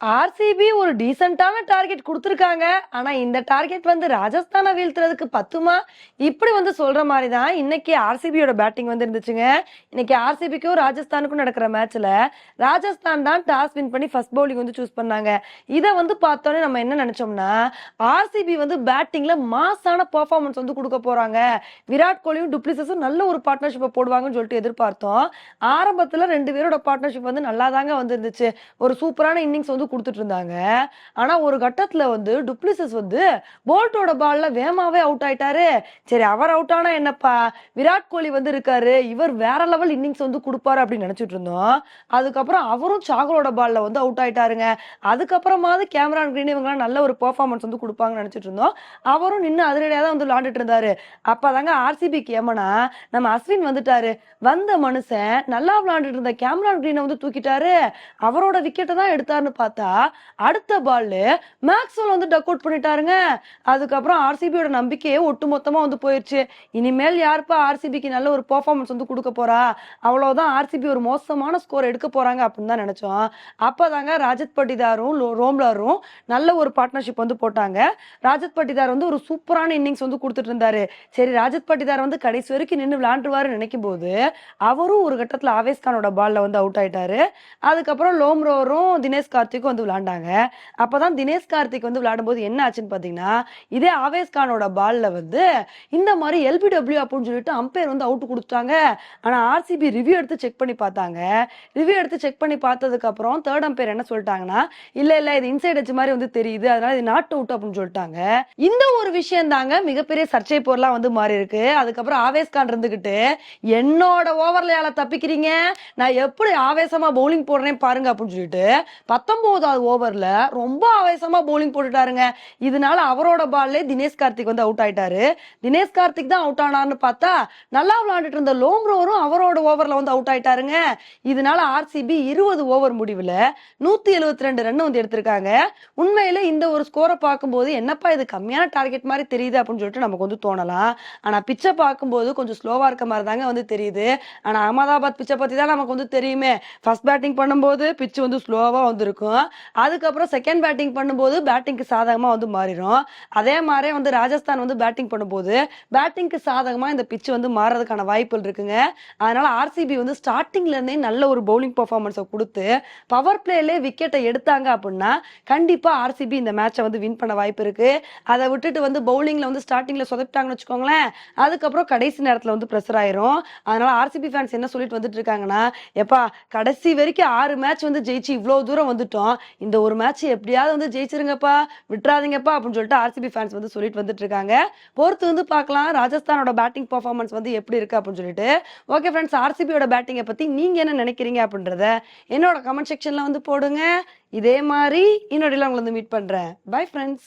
RCB ஒரு டீசெண்டான target கொடுத்துருக்காங்க ஆனால் இந்த டார்கெட் வந்து ராஜஸ்தானை வீழ்த்துறதுக்கு பத்துமா? இப்படி வந்து சொல்கிற மாதிரி தான் இன்னைக்கு ஆர்சிபியோட பேட்டிங் வந்து இருந்துச்சுங்க. இன்னைக்கு ஆர்சிபிக்கும், ராஜஸ்தானுக்கும் நடக்கிற மேட்ச்சில் ராஜஸ்தான் தான் டாஸ் வின் பண்ணி ஃபர்ஸ்ட் பவுலிங் வந்து சூஸ் பண்ணாங்க. இதை வந்து பார்த்தோன்னே நம்ம என்ன நினச்சோம்னா ஆர்சிபி வந்து பேட்டிங்கில் மாஸான பர்ஃபார்மன்ஸ் வந்து கொடுக்க போகிறாங்க விராட் கோலியும், டுப்ளிசஸும் நல்ல ஒரு பார்ட்னர்ஷிப்பை போடுவாங்கன்னு சொல்லிட்டு எதிர்பார்த்தோம். ஆரம்பத்தில் ரெண்டு பேரோட பார்ட்னர்ஷிப் வந்து நல்லா தாங்க வந்துருந்துச்சு ஒரு சூப்பரான இன்னிங்ஸ் வந்து கொடுத்துட்டு இருந்தாங்க. ஆனா, ஒரு கட்டத்துல வந்து டுப்ளிசஸ் வந்து போல்ட்டோட பால்ல வேமாவே அவுட் ஆயிட்டாரு. சரி அவர் அவுட் ஆனா என்னப்பா, விராட் கோலி வந்து இருக்காரு. இவர் வேற லெவல் இன்னிங்ஸ் வந்து கொடுப்பாரு அப்படின்னு நினைச்சிட்டு இருந்தோம். அதுக்கப்புறம் அவரும் சாகலோட பால்ல வந்து அவுட் ஆயிட்டாருங்க. அதுக்கப்புறமாவது கேமரான் கிரீன் இவங்கலாம் நல்ல ஒரு பெர்ஃபார்மன்ஸ் வந்து கொடுப்பாங்கன்னு நினைச்சிட்டு இருந்தோம். அவரும் நின்று அதிரடியா தான் வந்து விளாண்டுட்டு இருந்தாரு. அப்பதாங்க ஆர்சிபிக்கு ஏமனா நம்ம அஸ்வின் வந்துட்டாரு. வந்த மனுஷன் நல்லா விளாண்டுட்டு இருந்த கேமரான் கிரீனை வந்து தூக்கிட்டாரு. அவரோட விக்கெட்டை தான் எடுத்தாருன்னு பார்த்தா, அடுத்த பால் மேக்ஸ்வெல் வந்து டக் அவுட் பண்ணிட்டாருங்க. அதுக்கப்புறம் ஆர்சிபியோட நம்பிக்கையே ஒட்டுமொத்தமா வந்து போயிடுச்சு இனிமேல் யாருப்பா ஆர்சிபிக்கு நல்ல ஒரு பர்ஃபார்மன்ஸ் வந்து கொடுக்க போறா? அவ்வளோதான் ஆர்சிபி ஒரு மோசமான ஸ்கோர் எடுக்க போறாங்க அப்படின்னு தான் நினச்சோம் அப்போ தாங்க ராஜத் பட்டிதாரும், ரோம்லாரும் நல்ல ஒரு பார்ட்னர்ஷிப் வந்து போட்டாங்க. ராஜத் பட்டிதார் வந்து ஒரு சூப்பரான இன்னிங்ஸ் வந்து கொடுத்துட்டு இருந்தாரு. சரி ராஜத் பட்டிதார் வந்து கடைசி வரைக்கும் நின்று நின்னு நினைக்கும் போது அவரும் ஒரு கட்டத்தில் ஆவேஸ் கானோட பால்ல வந்து அவுட் ஆயிட்டாரு. அதுக்கப்புறம் லோம்ரோரும், தினேஷ் கார்த்திக்கும் வந்து விளாண்டாங்க அப்பதான் தினேஷ் கார்த்திக் வந்து விளையாடும்போது என்ன ஆச்சுன்னு பார்த்தீங்கன்னா, இதே ஆவேஸ் கானோட பால்ல வந்து இந்த மாதிரி எல்பிடபிள்யூ அப்படின்னு சொல்லிட்டு அம்பயர் வந்து அவுட் குடுத்துட்டாங்க. ஆனா, ஆர்சிபி ரிவ்யூ எடுத்து செக் பண்ணி பார்த்தாங்க. ரிவ்யூ எடுத்து செக் பண்ணி பார்த்ததுக்கப்புறம் தேர்ட் அம்பையர் என்ன சொல்லிட்டாங்கன்னா இல்ல இல்ல இது இன்சைட் எட்ஜ் மாதிரி வந்து தெரியுது. அதனால இது நாட் அவுட் அப்படின்னு சொல்லிட்டாங்க இந்த ஒரு விஷயம் தாங்க மிகப்பெரிய சர்ச்சை பொருளா வந்து மாறி இருக்கு அதுக்கப்புறம் ஆவேஸ் கான் இருந்துகிட்டு, என்னோட ஓவர்லயால தப்பிக்கிறீங்க? நான் எப்படி ஆவேசமா பவுலிங் போடுறேன் பாருங்க அப்படின்னு சொல்லிட்டு 19வது ஓவர்ல ரொம்ப ஆவேசமா போலிங் போட்டுட்டாருங்க. இதனால அவரோட பால்லே தினேஷ் கார்த்திக் வந்து அவுட் ஆயிட்டாரு. தினேஷ் கார்த்திக் தான் அவுட் ஆனார்னு பார்த்தா, நல்லா விளையாண்டுட்டு இருந்த லோம்ரோரும் அவரோட ஓவர்ல வந்து அவுட் ஆயிட்டாருங்க. இதனால ஆர்சிபி 20 ஓவர் முடிவுல 172 ரன் வந்து எடுத்திருக்காங்க. உண்மையில இந்த ஒரு ஸ்கோரை பார்க்கும்போது, என்னப்பா இது கம்மியான டார்கெட் மாதிரி தெரியுது அப்படின்னு சொல்லிட்டு நமக்கு வந்து தோணலாம். ஆனா, பிச்சை பார்க்கும்போது கொஞ்சம் ஸ்லோவா இருக்க மாதிரி தாங்க வந்து தெரியுது. ஆனா, அகமதாபாத் பிச்சை பத்தி தான் நமக்கு வந்து தெரியுமே. ஃபர்ஸ்ட் பேட்டிங் பண்ணும்போது பிச்சு வந்து ஸ்லோவா வந்திருக்கும் அதுக்கப்புறம் செகண்ட் பேட்டிங் பண்ணும்போது பேட்டிங்க்கு சாதகமா வந்து மாறிடும் அதே மாதிரி வந்து ராஜஸ்தான் வந்து பேட்டிங் பண்ணும்போது, பேட்டிங்க்கு சாதகமா இந்த பிட்ச் வந்து மாறுறதுக்கான வாய்ப்புகள் இருக்குங்க. அதனால ஆர்சிபி வந்து ஸ்டார்டிங்லேருந்தே நல்ல ஒரு பவுலிங் பர்ஃபார்மன்ஸை கொடுத்து பவர் பிளேலே விக்கெட்டை எடுத்தாங்க அப்படின்னா, கண்டிப்பாக ஆர்சிபி இந்த மேட்சை வந்து வின் பண்ண வாய்ப்பு இருக்கு. அதை விட்டுட்டு வந்து பவுலிங்ல வந்து ஸ்டார்டிங்கில் சொதப்பிட்டாங்கன்னு வச்சுக்கோங்களேன், அதுக்கப்புறம் கடைசி நேரத்தில் வந்து ப்ரெஷர் ஆயிரும். அதனால ஆர்சிபி ஃபேன்ஸ் என்ன சொல்லிட்டு வந்துட்டு இருக்காங்கன்னா, "எப்பா கடைசி வரைக்கும் ஆறு மேட்ச் வந்து ஜெயிச்சு இவ்வளோ தூரம் வந்துட்டோம். இந்த ஒரு மேட்ச் எப்படியாவது வந்து ஜெயிச்சிருங்கப்பா, விட்டுறாதீங்கப்பா அப்படின்னு சொல்லிட்டு ஆர்சிபி ஃபேன்ஸ் வந்து சொல்லிட்டு வந்துட்டு இருக்காங்க. பொறுத்து வந்து பார்க்கலாம் ராஜஸ்தானோட பேட்டிங் பெர்ஃபார்மன்ஸ் வந்து எப்படி இருக்கு அப்படின்னு சொல்லிட்டு. ஓகே ஃப்ரெண்ட்ஸ் ஆர்சிபியோட பேட்டிங்க பத்தி நீங்க என்ன நினைக்கிறீங்க அப்படின்றத என்னோட கமெண்ட் செக்ஷன்ல வந்து போடுங்க. இதே மாதிரி இன்னொரு உங்களை வந்து மீட் பண்றேன். Bye friends